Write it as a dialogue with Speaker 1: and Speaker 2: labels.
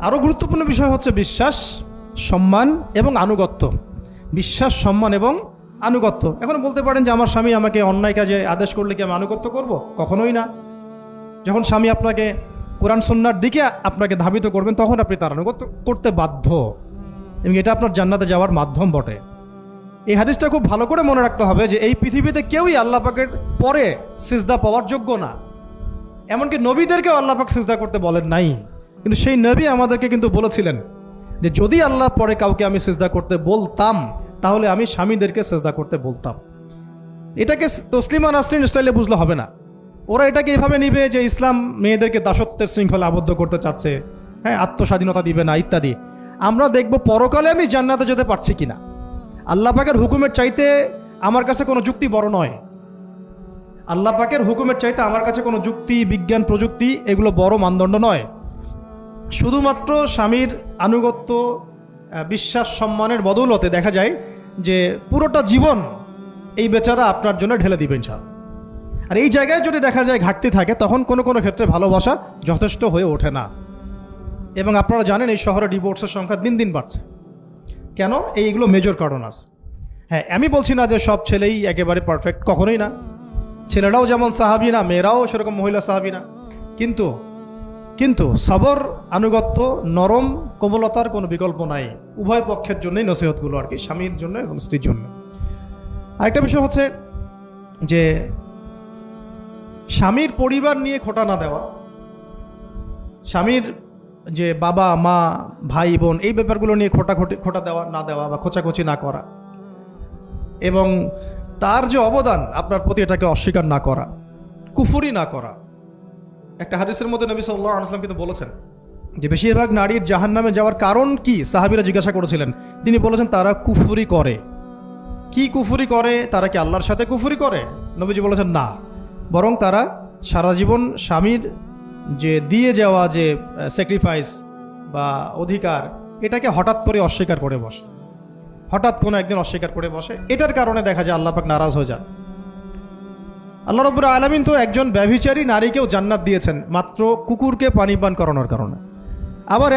Speaker 1: আরও গুরুত্বপূর্ণ বিষয় হচ্ছে বিশ্বাস, সম্মান এবং আনুগত্য। বিশ্বাস, সম্মান এবং আনুগত্য। এখন বলতে পারেন যে আমার স্বামী আমাকে অন্যায় কাজে আদেশ করলে কি আমি আনুগত্য করব? কখনোই না। যখন স্বামী আপনাকে কোরআন সন্ন্যার দিকে আপনাকে ধাবিত করবেন, তখন আপনি তার আনুগত্য করতে বাধ্য। এবং এটা আপনার জান্নাতে যাওয়ার মাধ্যম বটে। এই হাদিসটা খুব ভালো করে মনে রাখতে হবে যে এই পৃথিবীতে কেউই আল্লাহ পাকের পরে সিজদা পাওয়ার যোগ্য না। এমনকি নবীদেরকেও আল্লাহ পাক সিজদা করতে বলেন নাই। কিন্তু সেই নবী আমাদেরকে কিন্তু বলেছিলেন যে যদি আল্লাহ পরে কাউকে আমি সেজদা করতে বলতাম, তাহলে আমি স্বামীদেরকে সিজদা করতে বলতাম। এটাকে তসলিমা নাসরিন স্টাইলে বুঝলে হবে না। ওরা এটাকে এভাবে নিবে যে ইসলাম মেয়েদেরকে দাসত্বের শৃঙ্খলা আবদ্ধ করতে চাচ্ছে হ্যাঁ আত্মস্বাধীনতা দিবে না, ইত্যাদি। আমরা দেখব পরকালে আমি জান্নাতে যেতে পারছি কিনা। আল্লাহ পাকের হুকুমের চাইতে আমার কাছে কোনো যুক্তি বড় নয়। পাকের হুকুমের চাইতে আমার কাছে কোনো যুক্তি, বিজ্ঞান, প্রযুক্তি, এগুলো বড় মানদণ্ড নয়। শুধুমাত্র স্বামীর আনুগত্য বিশ্বাস, সম্মানের বদৌলতে দেখা যায় যে পুরোটা জীবন এই বেচারা আপনার জন্য ঢেলে দিবেন স্যার আর এই জায়গায় যদি দেখা যায় ঘাটতি থাকে, তখন কোনো কোনো ক্ষেত্রে ভালোবাসা যথেষ্ট হয়ে ওঠে না। এবং আপনারা জানেন এই শহরে ডিভোর্সের সংখ্যা দিন দিন বাড়ছে। কেন? এইগুলো মেজর কারণ আছে। হ্যাঁ আমি বলছি না যে সব ছেলেই একেবারে পারফেক্ট কখনোই না। ছেলেরাও যেমন সাহাবি না, মেয়েরাও সেরকম মহিলা সাহাবি না। কিন্তু কিন্তু সবর, আনুগত্য, নরম, কোমলতার কোনো বিকল্প নাই। উভয় পক্ষের জন্যই নসিহতগুলো আর কি, স্বামীর জন্য এবং স্ত্রীর জন্য। আরেকটা বিষয় হচ্ছে যে স্বামীর পরিবার নিয়ে খোটা না দেওয়া, স্বামীর যে বাবা, মা, ভাই, বোন, এই ব্যাপারগুলো নিয়ে খোটা খোটি, খোটা দেওয়া না দেওয়া বা খোঁচাখুচি না করা এবং তার যে অবদান, আপনার প্রতি এটাকে অস্বীকার না করা, কুফুরি না করা একটা হাদিসের মধ্যে নবী সাল্লাহ আলসালাম কিন্তু বলেছেন যে বেশিরভাগ নারীর জাহান নামে যাওয়ার কারণ কি? সাহাবিরা জিজ্ঞাসা করেছিলেন। তিনি বলেছেন, তারা কুফুরি করে। কি কুফুরি করে? তারা কি আল্লাহর সাথে কুফুরি করে? নবীজি বলেছেন, না। বরং তারা সারা জীবন স্বামীর যে দিয়ে যাওয়া যে স্যাক্রিফাইস বা অধিকার, এটাকে হঠাৎ করে অস্বীকার করে বসে। হঠাৎ কোনো একদিন অস্বীকার করে বসে। এটার কারণে দেখা যায় আল্লাহ পাক নারাজ হয়ে যান। আল্লাহ রব্বুর আলমিন তো একজন ব্যভিচারী নারীকেও জান্নাত দিয়েছেন, মাত্র কুকুরকে পানি পান করানোর কারণে। আবার